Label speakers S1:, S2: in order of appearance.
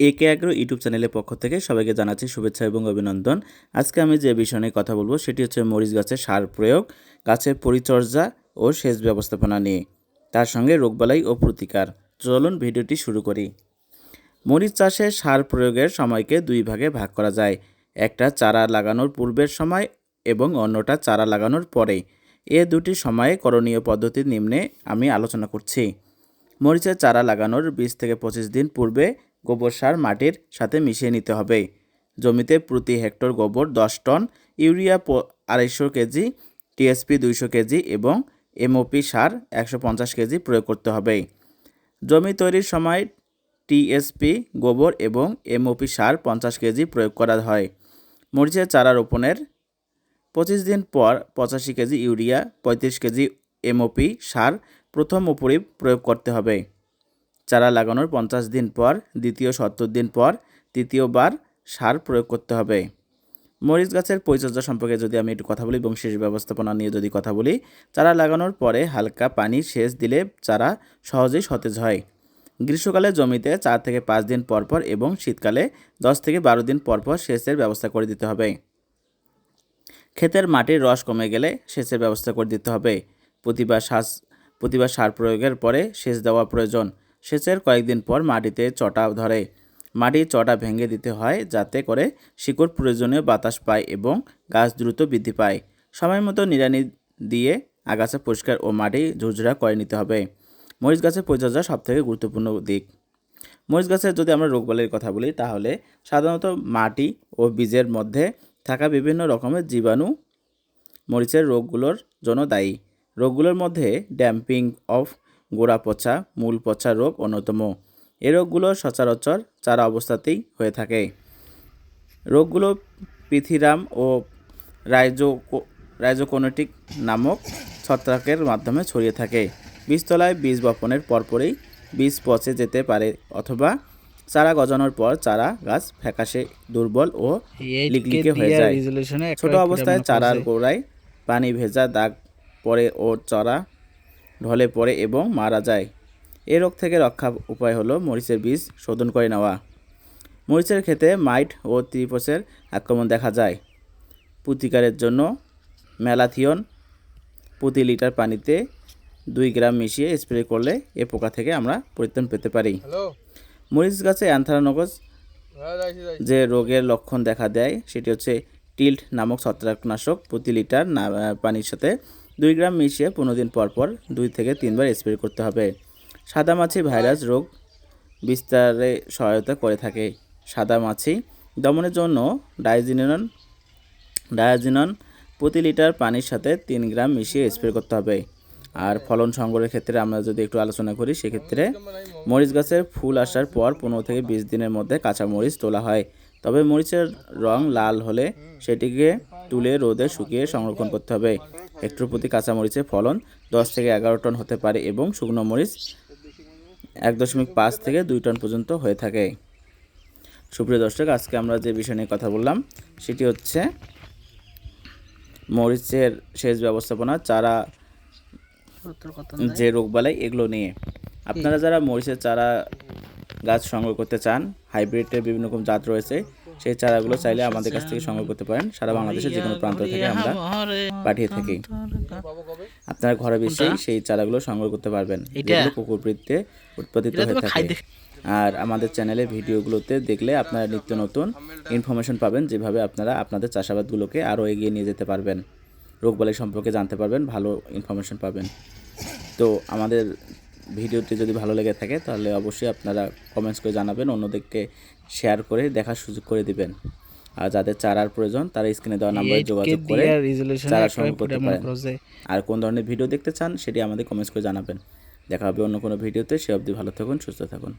S1: একে agro YouTube চ্যানেলের পক্ষ থেকে সবাইকে জানাচ্ছি শুভেচ্ছা এবং অভিনন্দন। আজকে আমি যে বিষয় নিয়ে কথা বলব, সেটি হচ্ছে মরিচ গাছের সার প্রয়োগ, গাছের পরিচর্যা ও সেচ ব্যবস্থাপনা নিয়ে। তার সঙ্গে রোগবালাই ও প্রতিকার। চলুন ভিডিওটি শুরু করি। মরিচ চাষে সার প্রয়োগের সময়কে দুই ভাগে ভাগ করা যায়। একটা চারা লাগানোর পূর্বের সময় এবং অন্যটা চারা লাগানোর পরে। এ দুটি সময়ে করণীয় পদ্ধতি নিম্নে আমি আলোচনা করছি। মরিচের চারা লাগানোর বিশ থেকে পঁচিশ দিন পূর্বে গোবর সার মাটির সাথে মিশিয়ে নিতে হবে। জমিতে প্রতি হেক্টর গোবর দশ টন, ইউরিয়া আড়াইশো কেজি, টিএসপি দুইশো কেজি এবং এমওপি সার একশো পঞ্চাশ কেজি প্রয়োগ করতে হবে। জমি তৈরির সময় টিএসপি, গোবর এবং এমওপি সার পঞ্চাশ কেজি প্রয়োগ করা হয়। মরিচের চারা রোপণের পঁচিশ দিন পর পঁচাশি কেজি ইউরিয়া, পঁয়ত্রিশ কেজি এমওপি সার প্রথম উপরি প্রয়োগ করতে হবে। চারা লাগানোর পঞ্চাশ দিন পর, দ্বিতীয় সত্তর দিন পর, তৃতীয়বার সার প্রয়োগ করতে হবে। মরিচ গাছের পরিচর্যা সম্পর্কে যদি আমি একটু কথা বলি এবং সেচ ব্যবস্থাপনা নিয়ে যদি কথা বলি, চারা লাগানোর পরে হালকা পানি সেচ দিলে চারা সহজেই সতেজ হয়। গ্রীষ্মকালে জমিতে চার থেকে পাঁচ দিন পর পর এবং শীতকালে দশ থেকে বারো দিন পর পর সেচের ব্যবস্থা করে দিতে হবে। ক্ষেতের মাটির রস কমে গেলে সেচের ব্যবস্থা করে দিতে হবে। প্রতিবার শ্বাস প্রতিবার সার প্রয়োগের পরে সেচ দেওয়া প্রয়োজন। সেচের কয়েকদিন পর মাটিতে চটা ধরে। মাটির চটা ভেঙে দিতে হয় যাতে করে শিকড় প্রয়োজনীয় বাতাস পায় এবং গাছ দ্রুত বৃদ্ধি পায়। সময় মতো নিড়ানি দিয়ে আগাছা পরিষ্কার ও মাটি ঝুরঝুরা করে নিতে হবে। মরিচ গাছের পরিচর্যা সবথেকে গুরুত্বপূর্ণ দিক। মরিচ গাছের যদি আমরা রোগবালির কথা বলি, তাহলে সাধারণত মাটি ও বীজের মধ্যে থাকা বিভিন্ন রকমের জীবাণু মরিচের রোগগুলোর জন্য দায়ী। রোগগুলোর মধ্যে ড্যাম্পিং অফ গোড়া পচা মূল পচা রোগ অন্যতম। এই রোগগুলো সচরাচর চারা অবস্থাতেই হয়ে থাকে। রোগগুলো পিথিরাম ও রাইজো রাইজোকোনেটিক নামক ছত্রাকের মাধ্যমে ছড়িয়ে থাকে। বীজতলায় বীজ বপনের পরপরই বীজ পচে যেতে পারে অথবা চারা গজানোর পর চারা গাছ ফ্যাকাশে দুর্বল ও লিকলিকে হয়ে যায়। ছোট অবস্থায় চারার গোড়ায় পানি ভেজা দাগ পড়ে ও চড়া ঢলে পড়ে এবং মারা যায়। এ রোগ থেকে রক্ষা উপায় হলো মরিচের বীজ শোধন করে নেওয়া। মরিচের ক্ষেতে মাইট ও ত্রিপসের আক্রমণ দেখা যায়। প্রতিকারের জন্য ম্যালাথিয়ন প্রতি লিটার পানিতে দুই গ্রাম মিশিয়ে স্প্রে করলে এ পোকা থেকে আমরা পরিত্রাণ পেতে পারি। মরিচ গাছে অ্যান্থ্রানোকস
S2: হ্যাঁ
S1: যে রোগের লক্ষণ দেখা দেয় সেটি হচ্ছে টিল্ট নামক ছত্রাকনাশক প্রতি লিটার না পানির সাথে দুই গ্রাম মিশিয়ে পনেরো দিন পর পর দুই থেকে তিনবার স্প্রে করতে হবে। সাদা মাছি ভাইরাস রোগ বিস্তারে সহায়তা করে থাকে। সাদা মাছি দমনের জন্য ডাইজিনন ডায়াজিনন প্রতি লিটার পানির সাথে তিন গ্রাম মিশিয়ে স্প্রে করতে হবে। আর ফলন সংগ্রহের ক্ষেত্রে আমরা যদি একটু আলোচনা করি, সেক্ষেত্রে মরিচ গাছের ফুল আসার পর পনেরো থেকে বিশ দিনের মধ্যে কাঁচা মরিচ তোলা হয়। তবে মরিচের রং লাল হলে সেটিকে তুলে রোদে শুকিয়ে সংরক্ষণ করতে হবে। হেক্টর প্রতি কাঁচামরিচের ফলন দশ থেকে এগারো টন হতে পারে এবং শুকনো মরিচ এক দশমিক পাঁচ থেকে দুই টন পর্যন্ত হয়ে থাকে। সুপ্রিয় দর্শক, আজকে আমরা যে বিষয় নিয়ে কথা বললাম, সেটি হচ্ছে মরিচের সেচ ব্যবস্থাপনা, চারা যে রোগবালাই এগুলো নিয়ে। আপনারা যারা মরিচের চারা গাছ সংগ্রহ করতে চান, হাইব্রিডের বিভিন্ন রকম জাত রয়েছে সেই চারাগুলো চাইলে আমাদের কাছ থেকে সংগ্রহ করতে পারেন। সারা বাংলাদেশের যে কোনো প্রান্ত থেকে আমরা পাঠিয়ে থাকি। আপনারা ঘরে বসেই সেই চারাগুলো সংগ্রহ করতে পারবেন। যেগুলো কুকুরবৃত্তে উৎপাদিত হয়ে থাকে। আর আমাদের চ্যানেলে ভিডিওগুলোতে দেখলে আপনারা নিত্য নতুন ইনফরমেশন পাবেন যেভাবে আপনারা আপনাদের চাষাবাদগুলোকে আরও এগিয়ে নিয়ে যেতে পারবেন। রোগবালাই সম্পর্কে জানতে পারবেন ভালো ইনফরমেশন পাবেন। তো আমাদের ভিডিওটি যদি ভালো লেগে থাকে তাহলে অবশ্যই আপনারা কমেন্টস করে জানাবেন অন্যদেরকে শেয়ার করে দেখার সুযোগ করে দিবেন। আর যাদের চারার প্রয়োজন তারা স্ক্রিনে দেওয়া নাম্বারে যোগাযোগ করে চারা সংগ্রহ করতে পারেন। আর কোন ধরনের ভিডিও দেখতে চান সেটি আমাদের কমেন্টস করে জানাবেন। দেখা হবে অন্য কোনো ভিডিওতে সে অবধি ভালো থাকুন সুস্থ থাকুন।